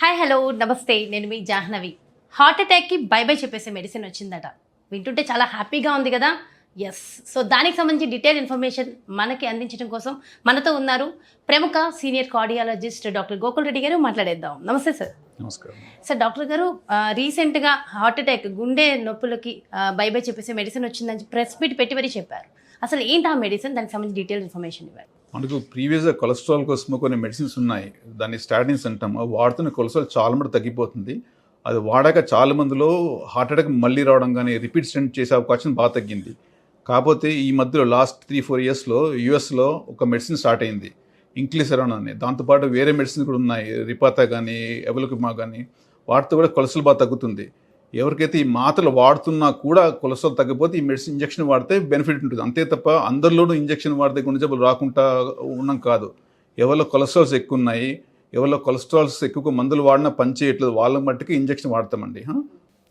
Hi hello నమస్తే నేను మీ జాహ్నవి. హార్ట్ అటాక్కి బై బై చెప్పేసే మెడిసిన్ వచ్చిందట. వింటుంటే చాలా హ్యాపీగా ఉంది కదా? ఎస్ సో దానికి సంబంధించి డీటెయిల్ ఇన్ఫర్మేషన్ మనకి అందించడం కోసం మనతో ఉన్నారు ప్రముఖ senior cardiologist doctor Gokul Reddy garu మాట్లాడేద్దాం. నమస్తే సార్ నమస్కారం. సార్ డాక్టర్ గారు రీసెంట్గా హార్ట్ అటాక్ గుండె నొప్పులకి బై బై చెప్పేసే మెడిసిన్ వచ్చిందని ప్రెస్ మీట్ పెట్టి మరీ చెప్పారు. అసలు ఏంటి ఆ మెడిసిన్ దానికి సంబంధించి డీటెయిల్ ఇన్ఫర్మేషన్ ఇవ్వాలి మనకు ప్రీవియస్గా కొలెస్ట్రాల్ కోసం కొన్ని మెడిసిన్స్ ఉన్నాయి. దాన్ని స్టాటిన్స్ అంటాము. వాడుతున్న కొలెస్ట్రాల్ చాలా మటు తగ్గిపోతుంది. అది వాడాక చాలా మందిలో హార్ట్ అటాక్ మళ్ళీ రావడం కానీ రిపీట్ స్టెంట్ చేసే అవకాశం బాగా తగ్గింది. కాకపోతే ఈ మధ్యలో లాస్ట్ త్రీ ఫోర్ ఇయర్స్లో యూఎస్లో ఒక మెడిసిన్ స్టార్ట్ అయింది. ఇంక్లిసెరాన్ అని. దాంతోపాటు వేరే మెడిసిన్ కూడా ఉన్నాయి. రిపాతా కానీ ఎవలకుమా కానీ వాటితో కూడా కొలెస్ట్రాల్ బాగా తగ్గుతుంది. ఎవరికైతే ఈ మాత్రలు వాడుతున్నా కూడా కొలెస్ట్రాల్ తగ్గిపోతే ఈ మెడిసిన్ ఇంజెక్షన్ వాడితే బెనిఫిట్ ఉంటుంది. అంతే తప్ప అందరిలోనూ ఇంజెక్షన్ వాడితే గుండె జబ్బులు రాకుండా ఉన్నాం కాదు. ఎవరిలో కొలెస్ట్రాల్స్ ఎక్కువ ఉన్నాయి ఎవరిలో కొలెస్ట్రాల్స్ ఎక్కువ మందులు వాడినా పని చేయట్లేదు వాళ్ళ మట్టుకు ఇంజెక్షన్ వాడతామండి?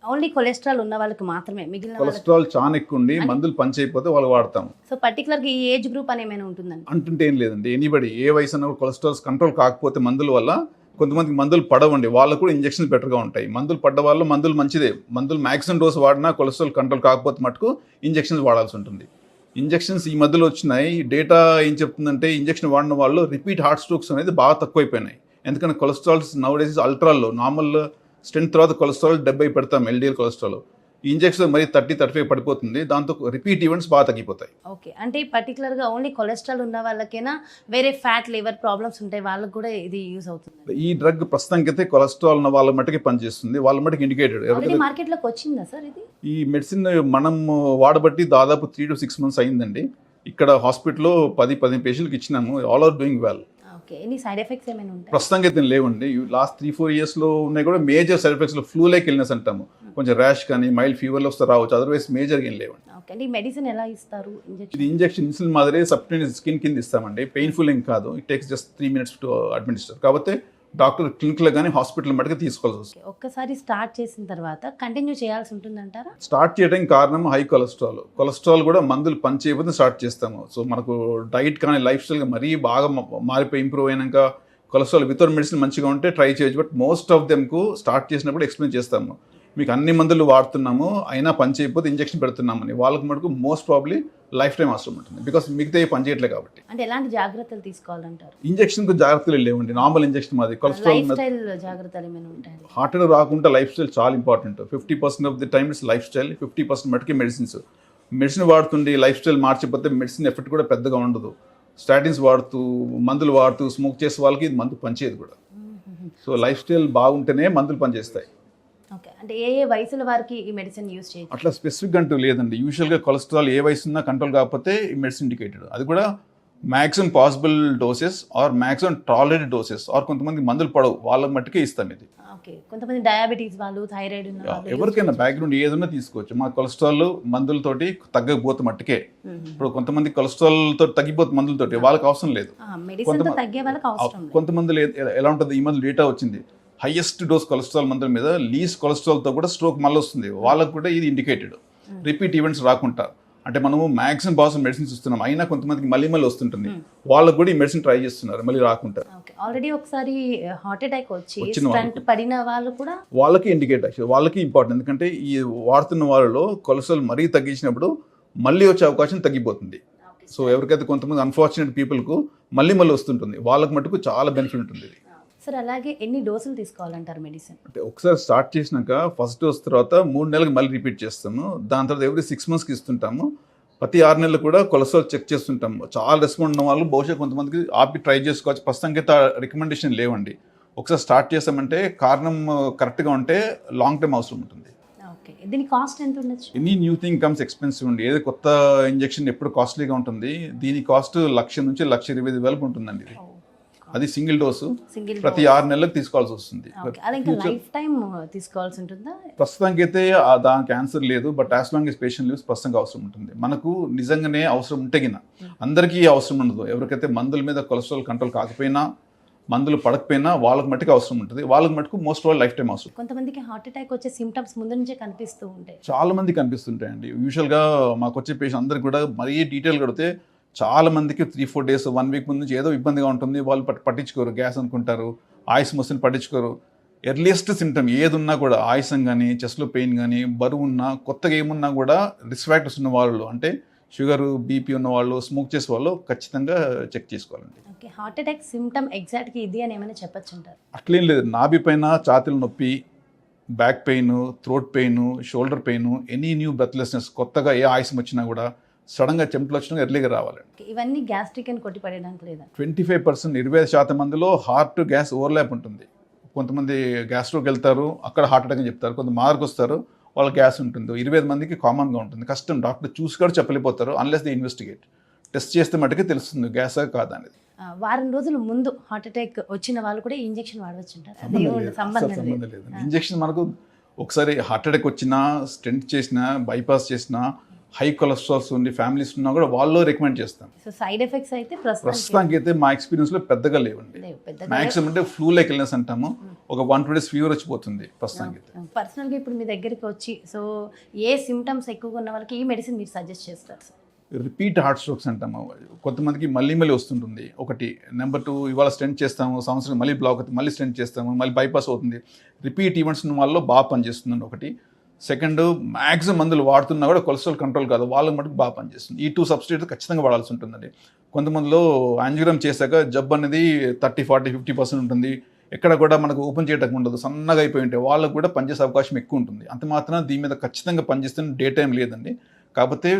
ఓన్లీ కొలెస్ట్రాల్ ఉన్న వాళ్ళకి మాత్రమే మిగిలిన కొలెస్ట్రాల్ చాలా ఎక్కువ ఉండి మందులు పని చేయకపోతే వాళ్ళు వాడతాం సో పర్టికులర్గా ఈ ఏజ్ గ్రూప్ అని ఏమైనా ఉంటుందండి? అంటుంటే ఏం లేదండి. ఎనీబడి ఏ వయసు అన్న కొలెస్ట్రాల్స్ కంట్రోల్ కాకపోతే మందుల వల్ల కొంతమందికి మందులు పడవండి. వాళ్ళకు కూడా ఇంజక్షన్స్ బెటర్గా ఉంటాయి. మందులు పడ్డ వాళ్ళు మందులు మంచిదే. మందులు మ్యాక్సిమం డోస్ వాడినా కొలెస్ట్రాల్ కంట్రోల్ కాకపోతే మటుకు ఇంజెక్షన్స్ వాడాల్సి ఉంటుంది. ఇంజెక్షన్స్ ఈ మధ్యలో వచ్చినాయి. డేటా ఏం చెప్తుందంటే ఇంజెక్షన్ వాడిన వాళ్ళు రిపీట్ హార్ట్ స్ట్రోక్స్ అనేది బాగా తక్కువైపోయినాయి. ఎందుకంటే కొలెస్ట్రాల్స్ నవ్ డేస్ అల్ట్రాల్లో నార్మల్ స్ట్రెంత్ తర్వాత కొలెస్ట్రాల్ డెబ్బై పెడతాం ఎల్డిఎల్ కొలెస్ట్రాల్. ఇంజెక్షన్ మరి థర్టీ థర్టీ ఫైవ్ పడిపోతుంది దాంతో రిపీట్ ఈవెంట్స్ బాగా తగ్గిపోతాయి. ఓకే అంటే పర్టికులర్గా ఓన్లీ కొలెస్ట్రాల్ ఉన్న వాళ్ళకైనా వేరే ఫ్యాట్ లివర్ ప్రాబ్లమ్స్ ఉంటాయి వాళ్ళకి కూడా ఇది యూస్ అవుతుంది. ఈ డ్రగ్ ప్రస్తుతానికి అయితే కొలెస్ట్రాల్ ఉన్న వాళ్ళ మట్టుకే పనిచేస్తుంది వాళ్ళ మట్టుకు ఇండికేటెడ్. మార్కెట్లోకి వచ్చిందా సార్ ఇది? ఈ మెడిసిన్ మనం వాడబట్టి దాదాపు త్రీ టు సిక్స్ మంత్స్ అయిందండి. ఇక్కడ హాస్పిటల్లో పది పది పేషెంట్కి ఇచ్చినాము all are doing well. Okay. Any side effects ఏమైనా ఉంటాయి? ప్రస్తుతానికి అయితే లేవండి. లాస్ట్ త్రీ ఫోర్ ఇయర్స్లో ఉన్నాయి కూడా మేజర్ సైడ్ ఎఫెక్ట్స్లో ఫ్లూ లైక్ ఇల్నెస్ అంటాము కొంచెం ర్యాష్ కానీ మైల్డ్ ఫీవర్లో వస్తే రావచ్చు. అదర్వైజ్ మేజర్గా ఏం లేవండి. ఓకే. ఈ మెడిసిన్ ఎలా ఇస్తారు? ఇంజెక్షన్ ఇది ఇంజెక్షన్ ఇన్సులిన్ మాదిరి సబ్స్టెన్స్ స్కిన్ కింద ఇస్తామండి. పెయిన్ఫుల్ ఏం కాదు. It takes just three minutes to administer కాకపోతే డాక్టర్ క్లినిక్లో కానీ హాస్పిటల్ మటుకు తీసుకోవాల్సి వస్తుంది. ఒక్కసారి స్టార్ట్ చేసిన తర్వాత కంటిన్యూ చేయాల్సి ఉంటుందంటారా? స్టార్ట్ చేయడానికి కారణం హై కొలెస్ట్రాల్. కొలెస్ట్రాల్ కూడా మందులు పని చేయకపోతే స్టార్ట్ చేస్తాము. సో మనకు డైట్ కానీ లైఫ్ స్టైల్ మరీ బాగా మారిపోయి ఇంప్రూవ్ అయినాక కొలెస్ట్రాల్ వితౌట్ మెడిసిన్ మంచిగా ఉంటే ట్రై చేయొచ్చు. బట్ మోస్ట్ ఆఫ్ దెమ్కు స్టార్ట్ చేసినప్పుడు ఎక్స్ప్లెయిన్ చేస్తాము. మీకు అన్ని మందులు వాడుతున్నాము అయినా పని చేయకపోతే ఇంజెక్షన్ పెడుతున్నామని వాళ్ళకి మటుకు మోస్ట్ ప్రాబ్లీ లైఫ్ టైం అవసరం ఉంటుంది. బికాస్ మిగతా పని చేయట్లే కాబట్టి. అంటే ఎలాంటి జాగ్రత్తలు తీసుకోవాలంటారు? ఇంజెక్షన్కు జాగ్రత్తలు లేవండి. నార్మల్ ఇంజెక్షన్ మాది. కొలెస్ట్రాల్ హార్ట్ అటాక్ రాకుండా లైఫ్ స్టైల్ చాలా important fifty percent of the time it's lifestyle fifty percent మటుకి మెడిసిన్స్ మెడిసిన్ వాడుతుండి లైఫ్ స్టైల్ మార్చిపోతే మెడిసిన్ ఎఫెక్ట్ కూడా పెద్దగా ఉండదు. స్టాటిన్స్ వాడుతూ మందులు వాడుతూ స్మోక్ చేసే వాళ్ళకి ఇది మందు పనిచేయదు కూడా. సో లైఫ్ స్టైల్ బాగుంటేనే మందులు పనిచేస్తాయి. ఓకే. అంటే ఏ ఏ వయసుల వారికి ఈ మెడిసిన్ యూస్ చేయొచ్చు? అట్లా స్పెసిఫిక్ అంటూ లేదండి. యూజువల్గా కొలెస్ట్రాల్ ఏ వయసు ఉన్నా కంట్రోల్ కాకపోతే ఈ మెడిసిన్ ఇండికేటెడ్ అది కూడా maximum possible doses or maximum tolerated doses or కొంతమంది మందులు పడవు. వాళ్ళకి మట్టుకే ఇస్తాం ఇది. ఓకే. కొంతమంది డయాబెటీస్ వాళ్ళు థైరాయిడ్ ఎవరికైనా బ్యాక్గ్రౌండ్ ఏదైనా తీసుకోవచ్చు. మా కొలెస్ట్రాల్ మందులతోటి తగ్గకపోతే మట్టుకే. ఇప్పుడు కొంతమంది కొలెస్ట్రాల్తో తగ్గిపోతే మందులతోటి వాళ్ళకి అవసరం లేదు. కొంతమంది- ఎలా ఉంటుంది? ఈ మధ్య డేటా వచ్చింది. హైయెస్ట్ డోస్ కొలెస్ట్రాల్ మందుల మీద లీస్ కొలెస్ట్రాల్తో కూడా స్ట్రోక్ మళ్ళీ వస్తుంది. వాళ్ళకు కూడా ఇది ఇండికేటెడ్ రిపీట్ ఈవెంట్స్ రాకుండా. అంటే మనము మ్యాక్సిమం బాస్ మెడిసిన్స్ ఇస్తున్నాం. అయినా కొంతమందికి మళ్ళీ మళ్ళీ వస్తుంటుంది. వాళ్ళకు కూడా ఈ మెడిసిన్ ట్రై చేస్తున్నారు. మళ్ళీ రాకుండా. ఆల్రెడీ ఒకసారి హార్ట్ అటాక్ వచ్చి. పడిన వాళ్ళు కూడా వాళ్ళకి ఇండికేట్ యాక్చువల్ వాళ్ళకి ఇంపార్టెంట్ ఎందుకంటే ఈ వాడుతున్న వాళ్ళలో కొలెస్ట్రాల్ మరీ తగ్గించినప్పుడు మళ్ళీ వచ్చే అవకాశం తగ్గిపోతుంది. సో ఎవరికైతే కొంతమంది అన్ఫార్చునేట్ పీపుల్కు మళ్ళీ మళ్ళీ వస్తుంటుంది. వాళ్ళకి మటుకు చాలా బెనిఫిట్ ఉంటుంది ఇది. సార్ అలాగే ఎన్ని డోసులు తీసుకోవాలంటారు మెడిసిన్? అంటే ఒకసారి స్టార్ట్ చేసినాక ఫస్ట్ డోస్ తర్వాత మూడు నెలలకు మళ్ళీ రిపీట్ చేస్తాము. దాని తర్వాత ఎవ్రీ సిక్స్ మంత్స్కి ఇస్తుంటాము. ప్రతి ఆరు నెలలు కూడా కొలెస్ట్రాల్ చెక్ చేస్తుంటాము. చాలా రెస్పాండ్ ఉన్న వాళ్ళు బహుశా కొంతమందికి ఆపి ట్రై చేసుకోవచ్చు. ప్రస్తుతానికి రికమెండేషన్ లేవండి. ఒకసారి స్టార్ట్ చేసామంటే కారణం కరెక్ట్గా ఉంటే లాంగ్ టైం అవసరం ఉంటుంది. దీని కాస్ట్ ఎంత ఉండొచ్చు? Any new thing comes expensive ఉండి ఏది కొత్త ఇంజెక్షన్ ఎప్పుడు కాస్ట్లీగా ఉంటుంది. దీని కాస్ట్ లక్ష నుంచి లక్ష ఇరవై ఐదు వేలకు ఉంటుందండి ఇది. అది సింగిల్ డోసు. ప్రతి ఆరు నెలలకు తీసుకోవాల్సి వస్తుంది. ప్రస్తుతానికి అయితే దానికి ఆన్సర్ లేదు but as long patient leaves ప్రస్తుతంగా అవసరం ఉంటుంది. మనకు నిజంగానే అవసరం ఉంటే గిన అందరికీ అవసరం ఉండదు. ఎవరికైతే మందుల మీద కొలెస్ట్రాల్ కంట్రోల్ కాకపోయినా మందులు పడకపోయినా వాళ్ళకి మట్టుకు అవసరం ఉంటుంది. వాళ్ళకి మటుకు మోస్ట్ ఆల్ లైఫ్ టైం అవసరం. కొంతమందికి హార్ట్ అటాక్ వచ్చే సిమ్టమ్స్ ముందు నుంచే కనిపిస్తూ ఉంటాయి. చాలా మంది కనిపిస్తుంటాయండి. యూజువల్గా మాకు వచ్చే పేషెంట్ అందరికి కూడా మరీ డీటెయిల్ కడితే చాలా మందికి three four days one week ముందు నుంచి ఏదో ఇబ్బందిగా ఉంటుంది. వాళ్ళు పట్- పట్టించుకోరు. గ్యాస్ అనుకుంటారు. ఆయిస్ మోషన్ పట్టించుకోరు. ఎర్లియస్ట్ సిమ్టమ్ ఏది ఉన్నా కూడా ఆయాసం కానీ చెస్ట్లో పెయిన్ కానీ బరువు ఉన్నా కొత్తగా ఏమున్నా కూడా రిస్క్ ఫ్యాక్టర్స్ ఉన్న వాళ్ళు అంటే షుగర్ బీపీ ఉన్న వాళ్ళు స్మోక్ చేసే వాళ్ళు ఖచ్చితంగా చెక్ చేసుకోవాలండి. ఓకే. హార్ట్ అటాక్ సిమ్టమ్ ఎగ్జాక్ట్గా ఇది అని ఏమైనా చెప్పొచ్చు అంటారు అట్లేం లేదు. నాభి పైన ఛాతీల నొప్పి back pain throat pain shoulder pain any new breathlessness కొత్తగా ఏ ఆయాసం వచ్చినా కూడా సడన్గా చెమటలు వచ్చినా ఎర్లీగా రావాలండి ఇవన్నీ గ్యాస్ట్రిక్ అని కొట్టి పడేయడానికి లేదా? ట్వంటీ ఫైవ్ పర్సెంట్ ఇరవై ఐదు శాతం మందిలో హార్ట్ గ్యాస్ ఓవర్లాప్ ఉంటుంది. కొంతమంది గ్యాస్ట్రోకి వెళ్తారు అక్కడ హార్ట్ అటాక్ అని చెప్తారు కొంత మార్క్ వస్తారు వాళ్ళ గ్యాస్ ఉంటుంది. ఇరవై ఐదు మందికి కామన్గా ఉంటుంది. కష్టం డాక్టర్ చూసి కూడా చెప్పలేకపోతారు అన్లెస్ ది ఇన్వెస్టిగేట్ టెస్ట్ చేస్తే మటుకే తెలుస్తుంది గ్యాసా కాదా అనేది. వారం రోజుల ముందు హార్ట్ అటాక్ వచ్చిన వాళ్ళు కూడా ఇంజెక్షన్ వాడవచ్చు సంబంధం లేదు. ఇంజెక్షన్ మనకు ఒకసారి హార్ట్ అటాక్ వచ్చినా స్టెంట్ చేసినా బైపాస్ చేసినా హై కొలెస్ట్రాల్స్ ఉండి ఫ్యామిలీస్ ఉన్నా కూడా వాళ్ళు రికమెండ్ చేస్తాం సో సైడ్ ఎఫెక్ట్స్ అయితే ప్రస్తుతం ప్రస్తుతానికి అయితే మా ఎక్స్పీరియన్స్లో పెద్దగా లేవండి. మ్యాక్సిమం అంటే ఫ్లూ లైక్ ఇల్నెస్ అంటాము. ఒక వన్ టూ డేస్ ఫీవర్ వచ్చిపోతుంది ప్రస్తుతానికి అయితే పర్సనల్గా ఇప్పుడు మీ దగ్గరికి వచ్చి సో ఏ సిమ్టమ్స్ ఎక్కువగా ఉన్న వాళ్ళకి ఈ మెడిసిన్ మీరు సజెస్ట్ చేస్తారు సార్ రిపీట్ హార్ట్ స్ట్రోక్స్ అంటాము. కొంతమందికి మళ్ళీ మళ్ళీ వస్తుంటుంది. ఒకటి నెంబర్ టూ ఇవాళ స్టెంట్ చేస్తాము సంవత్సరం మళ్ళీ బ్లాక్ అవుతుంది మళ్ళీ స్టెంట్ చేస్తాము మళ్ళీ బైపాస్ అవుతుంది. రిపీట్ ఈవెంట్స్ ఉన్న వాళ్ళలో బాగా పనిచేస్తుందండి ఒకటి. సెకండ్ మ్యాక్సిమం మందులు వాడుతున్నా కూడా కొలెస్ట్రాల్ కంట్రోల్ కాదు. వాళ్ళకి మటుకు బాగా పనిచేస్తుంది. ఈ టూ సబ్స్టిట్యూట్ ఖచ్చితంగా వాడాల్సి ఉంటుందండి. కొంతమందిలో యాంజిగ్రామ్ చేశాక జబ్బు అనేది థర్టీ ఫార్టీ ఫిఫ్టీ పర్సెంట్ ఉంటుంది. ఎక్కడ కూడా మనకు ఓపెన్ చేయటం ఉండదు. సన్నగా అయిపోయి ఉంటే వాళ్ళకు కూడా పనిచేసే అవకాశం ఎక్కువ ఉంటుంది. అంత మాత్రం దీని మీద ఖచ్చితంగా పనిచేస్తున్న డే టైం లేదండి. కాకపోతే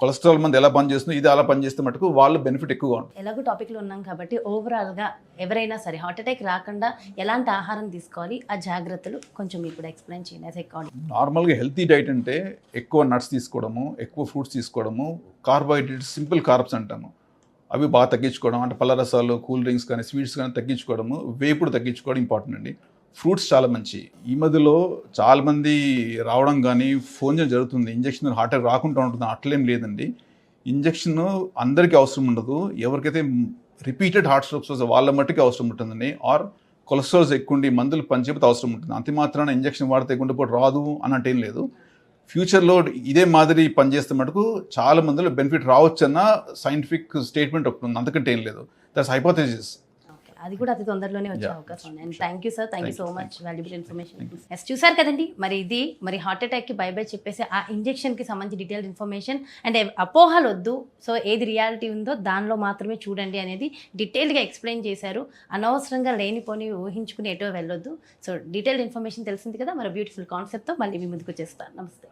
కొలెస్ట్రాల్ మంది ఎలా పనిచేస్తుందో ఇది అలా పనిచేస్తే మటుకు వాళ్ళు బెనిఫిట్ ఎక్కువగా ఉంటుంది. ఎలాగో టాపిక్లో ఉన్నాం కాబట్టి ఓవరాల్గా ఎవరైనా సరే హార్ట్ అటాక్ రాకుండా ఎలాంటి ఆహారం తీసుకోవాలి ఆ జాగ్రత్తలు కొంచెం కూడా ఎక్స్ప్లెయిన్ చేయండి నార్మల్గా హెల్తీ డైట్ అంటే ఎక్కువ నట్స్ తీసుకోవడము ఎక్కువ ఫ్రూట్స్ తీసుకోవడము కార్బోహైడ్రేట్స్ సింపుల్ కార్బ్స్ అంటాము. అవి బాగా తగ్గించుకోవడం అంటే పళ్ళ రసాలు కూల్ డ్రింక్స్ కానీ స్వీట్స్ కానీ తగ్గించుకోవడము వేపుడు తగ్గించుకోవడం ఇంపార్టెంట్ అండి. ఫ్రూట్స్ చాలా మంచి. ఈ మధ్యలో చాలామంది రావడం కానీ ఫోన్ చేయడం జరుగుతుంది. ఇంజక్షన్ హార్ట్ అటాక్ రాకుండా ఉంటుంది అట్లేం లేదండి. ఇంజక్షన్ అందరికీ అవసరం ఉండదు. ఎవరికైతే రిపీటెడ్ హార్ట్ స్ట్రోక్స్ వస్తే వాళ్ళ మట్టికి అవసరం ఉంటుందండి. ఆర్ కొలెస్ట్రాల్స్ ఎక్కువ ఉండి మందులు పనిచేపితే అవసరం ఉంటుంది. అంతే మాత్రాన ఇంజక్షన్ వాడితే గుండెపోటు రాదు అన్నట్టు ఏం లేదు. ఫ్యూచర్లో ఇదే మాదిరి పనిచేస్తే మటుకు చాలా మందిలో బెనిఫిట్ రావచ్చన్న సైంటిఫిక్ స్టేట్మెంట్ ఒకటి ఉంది. అంతకంటే ఏం లేదు. That's hypothesis. అది కూడా అతి తొందరలోనే వచ్చే అవకాశం ఉంది. And thank you sir thank you so much valuable information. Yes చూసారు కదండి? మరి ఇది మరి హార్ట్ అటాక్కి బై బై చెప్పేసి ఆ ఇంజెక్షన్కి సంబంధించి డీటెయిల్డ్ ఇన్ఫర్మేషన్ అండ్ అపోహలు వద్దు. సో ఏది రియాలిటీ ఉందో దానిలో మాత్రమే చూడండి అనేది డీటెయిల్డ్గా ఎక్స్ప్లెయిన్ చేశారు. అనవసరంగా లేనిపోని ఊహించుకుని ఎటో వెళ్ళొద్దు. సో డీటెయిల్డ్ ఇన్ఫర్మేషన్ తెలిసింది కదా? మరి బ్యూటిఫుల్ కాన్సెప్ట్తో మళ్ళీ మీ ముందుకు వచ్చేస్తాను నమస్తే.